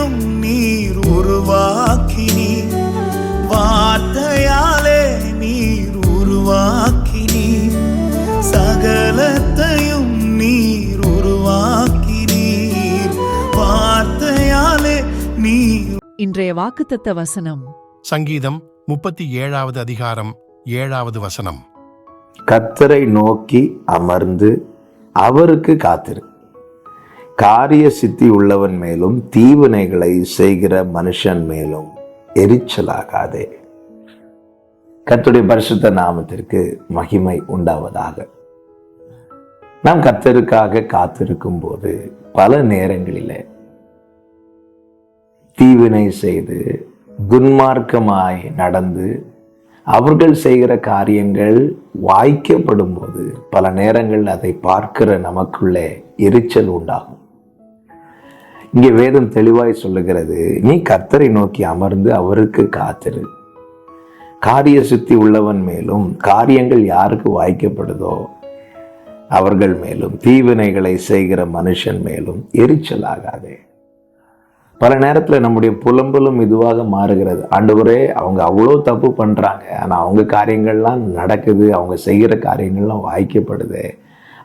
சகலத்தையும் நீர் உருவாக்கினீர் வார்த்தையாலே நீர் உருவாக்கினீர் சகலத்தையும் நீர் உருவாக்கினீர். வார்த்தையாலே நீர் இன்றைய வாக்குத்தத்த வசனம். சங்கீதம் முப்பத்தி ஏழாவது அதிகாரம் ஏழாவது வசனம். கத்தரை நோக்கி அமர்ந்து அவருக்கு காத்திரு. காரிய சித்தி உள்ளவன் மேலும் தீவினைகளை செய்கிற மனுஷன் மேலும் எரிச்சலாகாதே. கத்துடைய பரிசுத்த நாமத்திற்கு மகிமை உண்டாவதாக. நாம் கத்தருக்காக காத்திருக்கும் போது பல நேரங்களில் தீவினை செய்து துன்மார்க்கமாய் நடந்து அவர்கள் செய்கிற காரியங்கள் வாய்க்கப்படும் போது பல நேரங்கள் அதை பார்க்கிற நமக்குள்ளே எரிச்சல் உண்டாகும். இங்கே வேதம் தெளிவாய் சொல்லுகிறது நீ கர்த்தரை நோக்கி அமர்ந்து அவருக்கு காத்திரு. காரிய சுத்தி உள்ளவன் மேலும் காரியங்கள் யாருக்கு வாய்க்கப்படுதோ அவர்கள் மேலும் தீவினைகளை செய்கிற மனுஷன் மேலும் எரிச்சல் ஆகாதே. பல நேரத்தில் நம்முடைய புலம்பலும் இதுவாக மாறுகிறது. ஆண்டவரே அவங்க அவ்வளோ தப்பு பண்ணுறாங்க ஆனால் அவங்க காரியங்கள்லாம் நடக்குது அவங்க செய்கிற காரியங்கள்லாம் வாய்க்கப்படுது.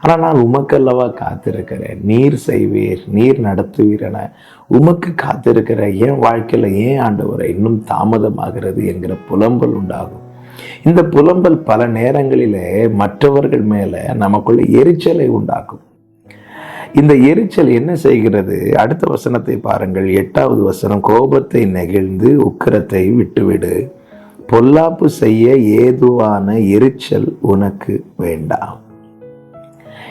ஆனால் நான் உமக்கல்லவா காத்திருக்கிறேன். நீர் செய்வீர் நீர் நடத்துவீர் என உமக்கு காத்திருக்கிற ஏன் வாழ்க்கையில் ஏன் ஆண்டவரை இன்னும் தாமதமாகிறது என்கிற புலம்பல் உண்டாகும். இந்த புலம்பல் பல நேரங்களிலே மற்றவர்கள் மேலே நமக்குள்ள எரிச்சலை உண்டாக்கும். இந்த எரிச்சல் என்ன செய்கிறது? அடுத்த வசனத்தை பாருங்கள். எட்டாவது வசனம் கோபத்தை நெகிழ்ந்து உக்கிரத்தை விட்டுவிடு. பொல்லாப்பு செய்ய ஏதுவான எரிச்சல் உனக்கு வேண்டாம்.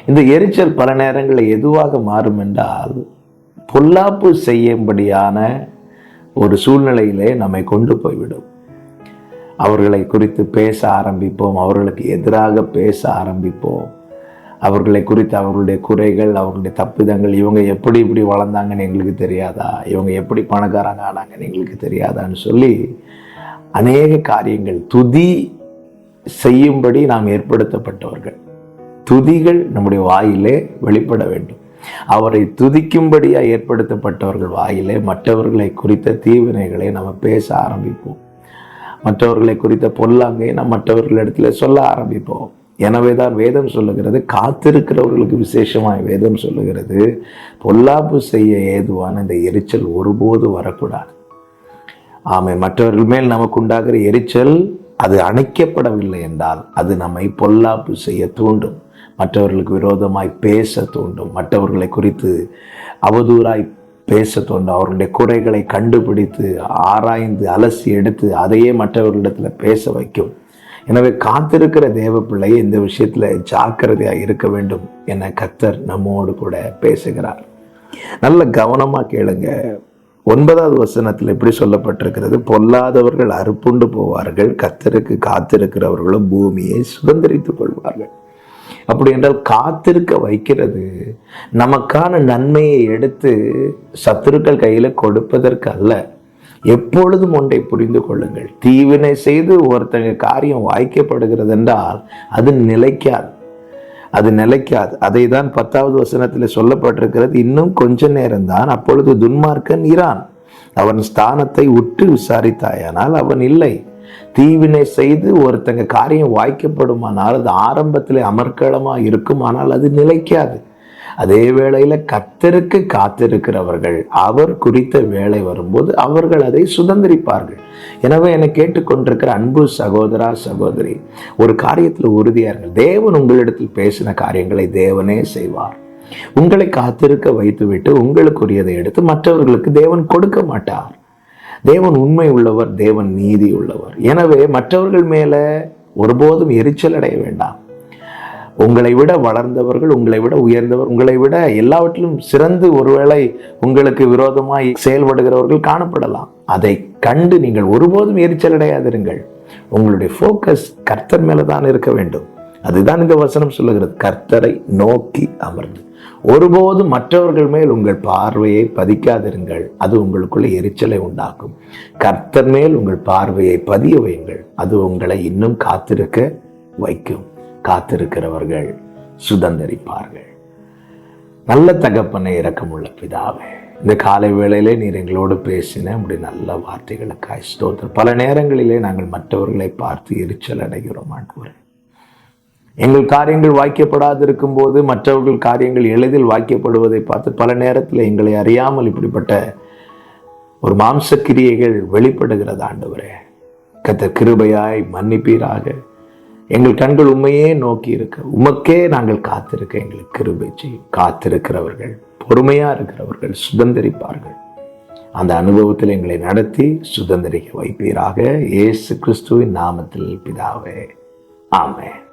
இந்த எரிச்சல் பல நேரங்களில் எதுவாக மாறும் என்றால் பொல்லாப்பு செய்யும்படியான ஒரு சூழ்நிலையிலே நம்மை கொண்டு போய்விடும். அவர்களை குறித்து பேச ஆரம்பிப்போம் அவர்களுக்கு எதிராக பேச ஆரம்பிப்போம். அவர்களை குறித்து அவர்களுடைய குறைகள் அவர்களுடைய தப்பிதங்கள் இவங்க எப்படி இப்படி வளர்ந்தாங்கன்னு எங்களுக்கு தெரியாதா? இவங்க எப்படி பணக்காரங்க ஆனாங்கன்னு எங்களுக்கு தெரியாதான்னு சொல்லி அநேக காரியங்கள் துதி செய்யும்படி நாம் ஏற்படுத்தப்பட்டவர்கள். துதிகள் நம்முடைய வாயிலே வெளிப்பட வேண்டும். அவரை துதிக்கும்படியாக ஏற்படுத்தப்பட்டவர்கள் வாயிலே மற்றவர்களை குறித்த தீவினைகளை நம்ம பேச ஆரம்பிப்போம். மற்றவர்களை குறித்த பொல்லாங்கை நாம் மற்றவர்களிடத்துல சொல்ல ஆரம்பிப்போம். எனவே தான் வேதம் சொல்லுகிறது காத்திருக்கிறவர்களுக்கு விசேஷமாய் வேதம் சொல்லுகிறது பொல்லாப்பு செய்ய ஏதுவான இந்த எரிச்சல் ஒருபோது வரக்கூடாது. ஆமை மற்றவர்கள் மேல் நமக்கு உண்டாகிற எரிச்சல் அது அணைக்கப்படவில்லை என்றால் அது நம்மை பொல்லாப்பு செய்ய தூண்டும். மற்றவர்களுக்கு விரோதமாய் பேச தூண்டும் மற்றவர்களை குறித்து அவதூறாய் பேச தோண்டும் அவர்களுடைய குறைகளை கண்டுபிடித்து ஆராய்ந்து அலசி எடுத்து அதையே மற்றவர்களிடத்தில் பேச வைக்கும். எனவே காத்திருக்கிற தேவ பிள்ளையை இந்த விஷயத்தில் ஜாக்கிரதையாக இருக்க வேண்டும் என கத்தர் நம்மோடு கூட பேசுகிறார். நல்ல கவனமாக கேளுங்க. ஒன்பதாவது வசனத்தில் எப்படி சொல்லப்பட்டிருக்கிறது பொல்லாதவர்கள் அறுப்புண்டு போவார்கள் கத்தருக்கு காத்திருக்கிறவர்களும் பூமியை சுதந்திரித்துக் கொள்வார்கள். அப்படி என்றால் காத்திருக்க வைக்கிறது. நமக்கான நன்மையை எடுத்து சத்துருக்கள் கையில் கொடுப்பதற்கு அல்ல எப்பொழுதும் ஒன்றை புரிந்து கொள்ளுங்கள். தீவினை செய்து ஒருத்தங்க காரியம் வாய்க்கப்படுகிறது என்றால் அது நிலைக்காது. அது நிலைக்காது. அதை தான் பத்தாவது வசனத்தில் சொல்லப்பட்டிருக்கிறது. இன்னும் கொஞ்ச நேரம்தான். அப்பொழுது துன்மார்க்கன் இரான். அவன் ஸ்தானத்தை உற்று விசாரித்தாயானால் அவன் இல்லை. தீவினை செய்து ஒருத்தங்க காரியம் வாய்க்கப்படுமானால் அது ஆரம்பத்தில் அமர்க்களமாக இருக்குமானால் அது நிலைக்காது. அதே வேளையில் கத்தருக்கு காத்திருக்கிறவர்கள் அவர் குறித்த வேலை வரும்போது அவர்கள் அதை சுதந்திரிப்பார்கள். எனவே என்னை கேட்டுக்கொண்டிருக்கிற அன்பு சகோதரா சகோதரி ஒரு காரியத்தில் உறுதியார்கள். தேவன் உங்களிடத்தில் பேசின காரியங்களை தேவனே செய்வார். உங்களை காத்திருக்க வைத்துவிட்டு உங்களுக்குரியதை எடுத்து மற்றவர்களுக்கு தேவன் கொடுக்க மாட்டார். தேவன் உண்மை உள்ளவர் தேவன் நீதி உள்ளவர். எனவே மற்றவர்கள் மேலே ஒருபோதும் எரிச்சல் அடைய வேண்டாம். உங்களை விட வளர்ந்தவர்கள் உங்களை விட உயர்ந்தவர் உங்களை விட எல்லாவற்றிலும் சிறந்து ஒருவேளை உங்களுக்கு விரோதமாய் செயல்படுகிறவர்கள் காணப்படலாம். அதை கண்டு நீங்கள் ஒருபோதும் எரிச்சல் அடையாதிருங்கள். உங்களுடைய ஃபோக்கஸ் கர்த்தர் மேலே தான் இருக்க வேண்டும். அதுதான் இந்த வசனம் சொல்லுகிறது. கர்த்தரை நோக்கி அமர்ந்து. ஒருபோதும் மற்றவர்கள் மேல் உங்கள் பார்வையை பதிக்காதிருங்கள். அது உங்களுக்குள்ள எரிச்சலை உண்டாக்கும். கர்த்தர் மேல் உங்கள் பார்வையை பதிய வையுங்கள். அது உங்களை இன்னும் காத்திருக்க வைக்கும். காத்திருக்கிறவர்கள் சுதந்தரிப்பார்கள். நல்ல தகப்பனை இறக்கமுள்ள பிதாவே இந்த காலை வேளையிலே நீர் எங்களோடு பேசின அப்படி நல்ல வார்த்தைகளுக்காய் ஸ்தோத்திரம். பல நேரங்களிலே நாங்கள் மற்றவர்களை பார்த்து எரிச்சல் அடைகிறோம் ஆண்டவரே. எங்கள் காரியங்கள் வாய்க்கப்படாது இருக்கும்போது மற்றவர்கள் காரியங்கள் எளிதில் வாய்க்கப்படுவதை பார்த்து பல நேரத்தில் எங்களை அறியாமல் இப்படிப்பட்ட ஒரு மாம்சக்கிரியைகள் வெளிப்படுகிறது ஆண்டவரே. கத்த கிருபையாய் மன்னிப்பீராக. எங்கள் கண்கள் உண்மையே நோக்கி இருக்க. உமக்கே நாங்கள் காத்திருக்க எங்களுக்கு கிருபை செய்யும் காத்திருக்கிறவர்கள் பொறுமையாக இருக்கிறவர்கள் சுதந்திரிப்பார்கள். அந்த அனுபவத்தில் எங்களை நடத்தி சுதந்திரிக்க வைப்பீராக. இயேசு கிறிஸ்துவின் நாமத்தில் பிதாவே. ஆமென்.